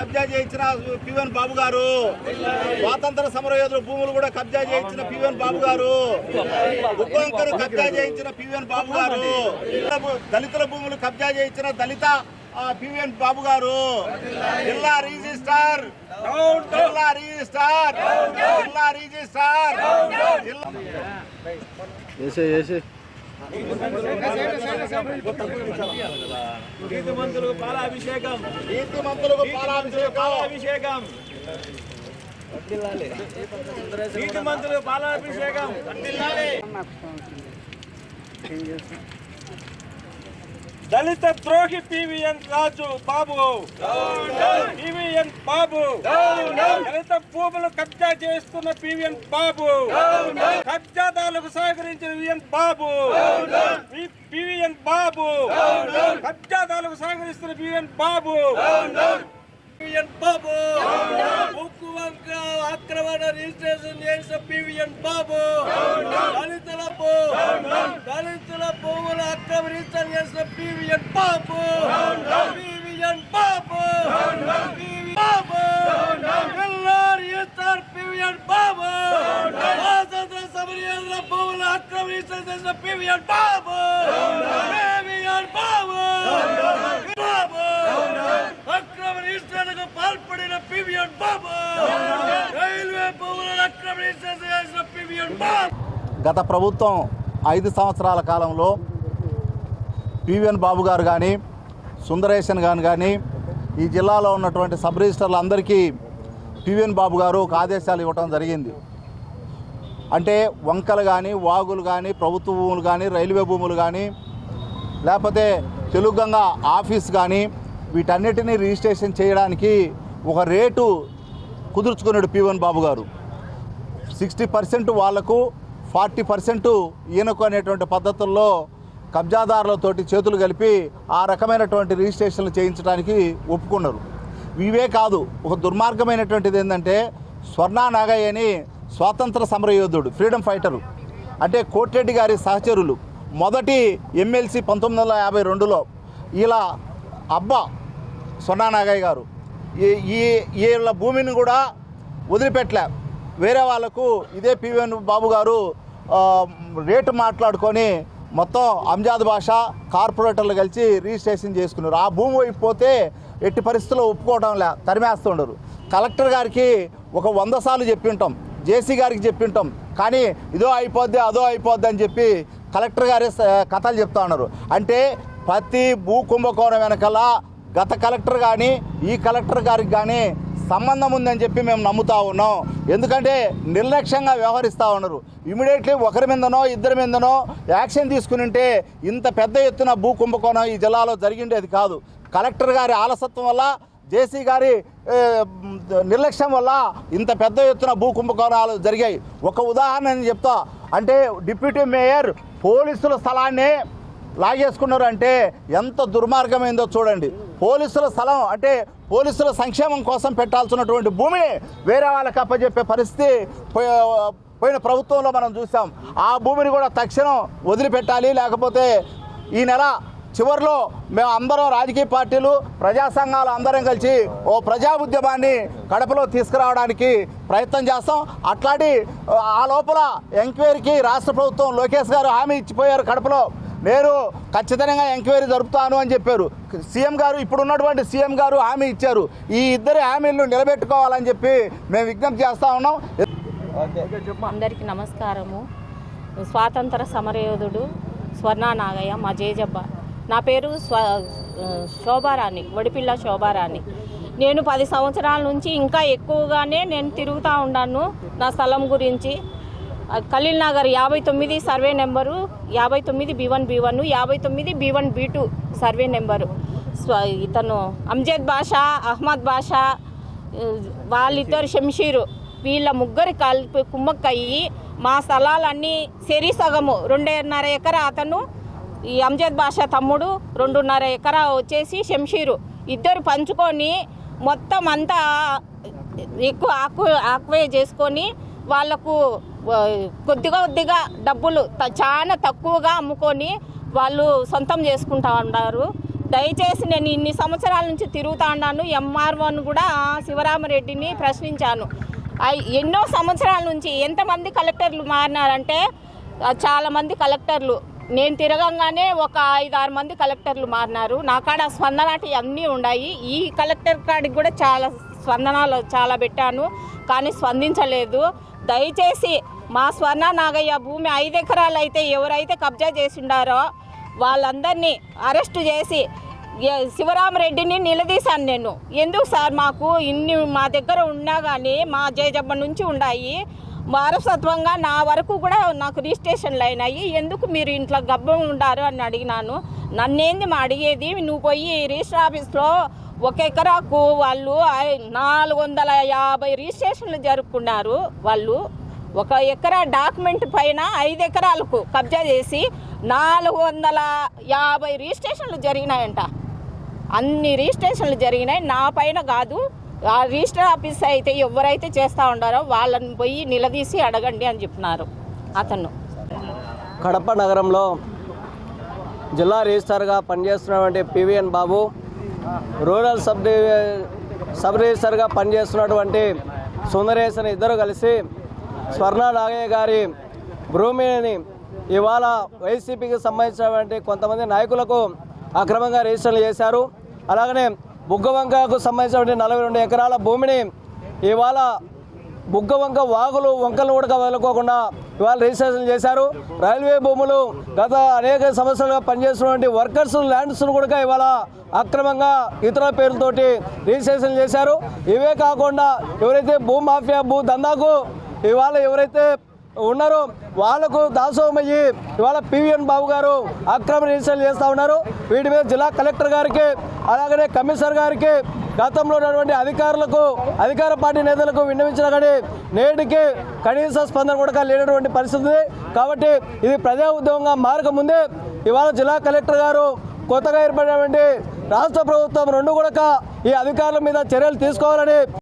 కబ్జా చేయించిన పివన్ బాబు గారు. స్వాతంత్ర సమరయోధుల భూములు కూడా కబ్జా చేయించిన పివన్ బాబు గారు. ఉప్పంకరు కబ్జా చేయించిన పివన్ బాబు గారు. దళితుల భూములు కబ్జా చేయించిన దళిత పివిఎన్ బాబు గారు. జిల్లా రిజిస్టార్ జిల్లా రిజిస్టార్ జిల్లా రిజిస్టార్ జిల్లా నీతిమంతులకు పాలాభిషేకం. నీతిమంతులకు పాలాభిషేకం. పాలాభిషేకం. నీతిమంతులకు పాలాభిషేకం. దళిత ద్రోహి పివిఎన్ రాజు బాబు. పివిఎన్ బాబు. దళిత భూములు కబ్జా చేస్తున్న పివిఎన్ బాబు. కబ్జాదారులకు సహకరించిన విఎన్ బాబు. పివిఎన్ బాబు. కబ్జాదారులకు సహకరిస్తున్న పివిఎన్ బాబు. పివిఎన్ బాబు ఉక్కు వంక ఆక్రమణ రిజిస్ట్రేషన్ చేసిన పివిఎన్ బాబు దళితుల భూ దళితుల భూముల అక్రమ రిజిస్టర్ చేసిన పివిఎన్ బాబు పివిఎన్ బాబు బాబు ఎల్లారు రిజిస్టర్ పివిఎన్ బాబు స్వాతంత్ర సమరయోధుల భూముల అక్రమ రిజిస్టర్ చేసిన పివిఎన్ బాబు పివిఎన్ బాబు అక్రమ రిజిస్టర్లకు పాల్పడిన పివిఎన్ బాబు రైల్వే భూములను అక్రమ రిజిస్టర్ చేసిన పివిఎన్ బాబు గత ప్రభుత్వం ఐదు సంవత్సరాల కాలంలో పివిఎన్ బాబు గారు కానీ సుందరేశన్ గారు కానీ ఈ జిల్లాలో ఉన్నటువంటి సబ్ రిజిస్టర్లు అందరికీ పివిఎన్ బాబు గారు ఒక ఆదేశాలు ఇవ్వటం జరిగింది. అంటే వంకలు కానీ వాగులు కానీ ప్రభుత్వ భూములు కానీ రైల్వే భూములు కానీ లేకపోతే తెలుగంగా ఆఫీస్ కానీ వీటన్నిటినీ రిజిస్ట్రేషన్ చేయడానికి ఒక రేటు కుదుర్చుకున్నాడు పివన్ బాబు గారు. సిక్స్టీ పర్సెంట్ వాళ్ళకు ఫార్టీ పర్సెంట్ ఈయనకు అనేటువంటి పద్ధతుల్లో కబ్జాదారులతోటి చేతులు కలిపి ఆ రకమైనటువంటి రిజిస్ట్రేషన్లు చేయించడానికి ఒప్పుకున్నారు. ఇవే కాదు ఒక దుర్మార్గమైనటువంటిది ఏంటంటే స్వర్ణా నాగయ్య అని స్వాతంత్ర సమరయోధుడు ఫ్రీడమ్ ఫైటరు అంటే కోటిరెడ్డి గారి సహచరులు మొదటి ఎమ్మెల్సీ పంతొమ్మిది వందల యాభై రెండులో ఇలా అబ్బా సొన్నా నాగయ్య గారు ఈ ఈ వీళ్ళ భూమిని కూడా వదిలిపెట్టలే. వేరే వాళ్ళకు ఇదే పివిఎన్ బాబు గారు రేటు మాట్లాడుకొని మొత్తం అంజాద్ భాష కార్పొరేటర్లు కలిసి రిజిస్ట్రేషన్ చేసుకున్నారు. ఆ భూమి వైపు పోతే ఎట్టి పరిస్థితుల్లో ఒప్పుకోవడం లే తరిమేస్తుండరు కలెక్టర్ గారికి ఒక వంద సార్లు చెప్పింటాం జేసీ గారికి చెప్పింటాం కానీ ఇదో అయిపోద్ది అదో అయిపోద్ది అని చెప్పి కలెక్టర్ గారే కథలు చెప్తా ఉన్నారు. అంటే ప్రతి భూ కుంభకోణం వెనకాల గత కలెక్టర్ కానీ ఈ కలెక్టర్ గారికి కానీ సంబంధం ఉందని చెప్పి మేము నమ్ముతా ఉన్నాం. ఎందుకంటే నిర్లక్ష్యంగా వ్యవహరిస్తూ ఉన్నారు. ఇమీడియట్లీ ఒకరి మీదనో ఇద్దరి మీదనో యాక్షన్ తీసుకుని ఉంటే ఇంత పెద్ద ఎత్తున భూ కుంభకోణం ఈ జిల్లాలో జరిగిండేది కాదు. కలెక్టర్ గారి ఆలసత్వం వల్ల జేసీ గారి నిర్లక్ష్యం వల్ల ఇంత పెద్ద ఎత్తున భూ కుంభకోణాలు జరిగాయి. ఒక ఉదాహరణ నేను చెప్తా. అంటే డిప్యూటీ మేయర్ పోలీసుల స్థలాన్ని లాగేసుకున్నారు అంటే ఎంత దుర్మార్గమైందో చూడండి. పోలీసుల స్థలం అంటే పోలీసుల సంక్షేమం కోసం పెట్టాల్సినటువంటి భూమిని వేరే వాళ్ళకి అప్పచెప్పే పరిస్థితి పోయిన ప్రభుత్వంలో మనం చూసాం. ఆ భూమిని కూడా తక్షణం వదిలిపెట్టాలి. లేకపోతే ఈ నెల చివరిలో మేము అందరం రాజకీయ పార్టీలు ప్రజా సంఘాలు అందరం కలిసి ఓ ప్రజా ఉద్యమాన్ని కడపలో తీసుకురావడానికి ప్రయత్నం చేస్తాం. అట్లాంటి ఆ లోపల ఎంక్వైరీకి రాష్ట్ర ప్రభుత్వం లోకేష్ గారు హామీ ఇచ్చిపోయారు కడపలో. నేను ఖచ్చితంగా ఎంక్వైరీ జరుపుతాను అని చెప్పారు. సీఎం గారు ఇప్పుడు ఉన్నటువంటి సీఎం గారు హామీ ఇచ్చారు. ఈ ఇద్దరు హామీలను నిలబెట్టుకోవాలని చెప్పి మేము విజ్ఞప్తి చేస్తా ఉన్నాం. అందరికీ నమస్కారము. స్వాతంత్ర సమరయోధుడు స్వర్ణ నాగయ్య మా జేజబ్బ. నా పేరు స్వ శోభారాణి వడిపిల్ల శోభారాణి. నేను పది సంవత్సరాల నుంచి ఇంకా ఎక్కువగానే నేను తిరుగుతూ ఉన్నాను నా స్థలం గురించి. ఖలీల్ నగర్ యాభై తొమ్మిది సర్వే నెంబరు యాభై తొమ్మిది బి వన్ బి వన్ యాభై తొమ్మిది B one B two survey number. ఇతను అంజద్ బాషా అహ్మద్ బాషా వాళ్ళిద్దరు షంషీరు. వీళ్ళ ముగ్గురు కలిపి కుమ్మక్కయ్యి మా స్థలాలన్నీ సెరి సగము రెండున్నర ఎకరా అతను ఈ అంజద్ బాషా తమ్ముడు రెండున్నర ఎకరా వచ్చేసి షంషీరు. ఇద్దరు పంచుకొని మొత్తం అంతా ఎక్కువ ఆక్వే ఆక్వే చేసుకొని వాళ్ళకు కొద్దిగా కొద్దిగా డబ్బులు చాలా తక్కువగా అమ్ముకొని వాళ్ళు సొంతం చేసుకుంటా ఉన్నారు. దయచేసి నేను ఇన్ని సంవత్సరాల నుంచి తిరుగుతా ఉన్నాను. ఎంఆర్ఓను కూడా శివరామరెడ్డిని ప్రశ్నించాను. ఎన్నో సంవత్సరాల నుంచి ఎంతమంది కలెక్టర్లు మారినారంటే చాలామంది కలెక్టర్లు. నేను తిరగంగానే ఒక ఐదు ఆరు మంది కలెక్టర్లు మారినారు. నా కాడ స్పందనాటి అన్నీ ఉన్నాయి ఈ కలెక్టర్ కాడికి కూడా చాలా స్పందనాలు చాలా పెట్టాను. కానీ స్పందించలేదు. దయచేసి మా స్వర్ణ నాగయ్య భూమి ఐదు ఎకరాలు అయితే ఎవరైతే కబ్జా చేసిండారో వాళ్ళందరినీ అరెస్టు చేసి శివరామరెడ్డిని నిలదీశాను నేను. ఎందుకు సార్ మాకు ఇన్ని మా దగ్గర ఉన్నా కానీ మా జయజబ్బ నుంచి ఉన్నాయి వారసత్వంగా నా వరకు కూడా నాకు రిజిస్ట్రేషన్లు అయినాయి. ఎందుకు మీరు ఇంట్లో గబ్బం ఉండారు అని అడిగినాను. నన్నేంది మా అడిగేది? నువ్వు పోయి రిజిస్టర్ ఆఫీస్లో ఒక ఎకరాకు వాళ్ళు నాలుగు వందల యాభై రిజిస్ట్రేషన్లు జరుపుకున్నారు వాళ్ళు. ఒక ఎకరా డాక్యుమెంట్ పైన ఐదు ఎకరాలకు కబ్జా చేసి నాలుగు వందల యాభై రిజిస్ట్రేషన్లు జరిగినాయంట. అన్ని రిజిస్ట్రేషన్లు జరిగినాయి. నా పైన కాదు ఆ రిజిస్టర్ ఆఫీస్ అయితే ఎవరైతే చేస్తూ ఉండారో వాళ్ళని పోయి నిలదీసి అడగండి అని చెప్పినారు అతను. కడప నగరంలో జిల్లా రిజిస్టర్గా పనిచేస్తున్నటువంటి PVN Babu rural sub sub రిజిస్టర్గా పనిచేస్తున్నటువంటి సుందరేశన్ ఇద్దరు కలిసి స్వర్ణ నాగయ్య గారి భూమిని ఇవాళ వైసీపీకి సంబంధించినటువంటి కొంతమంది నాయకులకు అక్రమంగా రిజిస్టర్లు చేశారు. అలాగనే బుగ్గవంకకు సంబంధించినటువంటి నలభై రెండు ఎకరాల భూమిని ఇవాళ బుగ్గవంక వాగులు వంకలు కూడా వదులుకోకుండా ఇవాళ రిజిస్ట్రేషన్ చేశారు. రైల్వే భూములు గత అనేక సంవత్సరాలుగా పనిచేస్తున్నటువంటి వర్కర్స్ ల్యాండ్స్ కూడా ఇవాళ అక్రమంగా ఇతర పేర్లతోటి రిజిస్ట్రేషన్ చేశారు. ఇవే కాకుండా ఎవరైతే భూ మాఫియా భూ దందాకు ఇవాళ ఎవరైతే ఉన్నారు. వాళ్ళకు దాసోహమయ్యి ఇవాళ పివిఎన్ బాబు గారు అక్రమ రిజిస్ట్రేషన్ చేస్తూ ఉన్నారు. వీటి మీద జిల్లా కలెక్టర్ గారికి అలాగనే కమిషనర్ గారికి గతంలో ఉన్నటువంటి అధికారులకు అధికార పార్టీ నేతలకు విన్నవించిన కానీ నేటికి కనీస స్పందన కూడా లేనటువంటి పరిస్థితి ఉంది. కాబట్టి ఇది ప్రజా ఉద్యమంగా మారకముందే ఇవాళ జిల్లా కలెక్టర్ గారు కొత్తగా ఏర్పడినటువంటి రాష్ట్ర ప్రభుత్వం రెండు కూడా ఈ అధికారుల మీద చర్యలు తీసుకోవాలని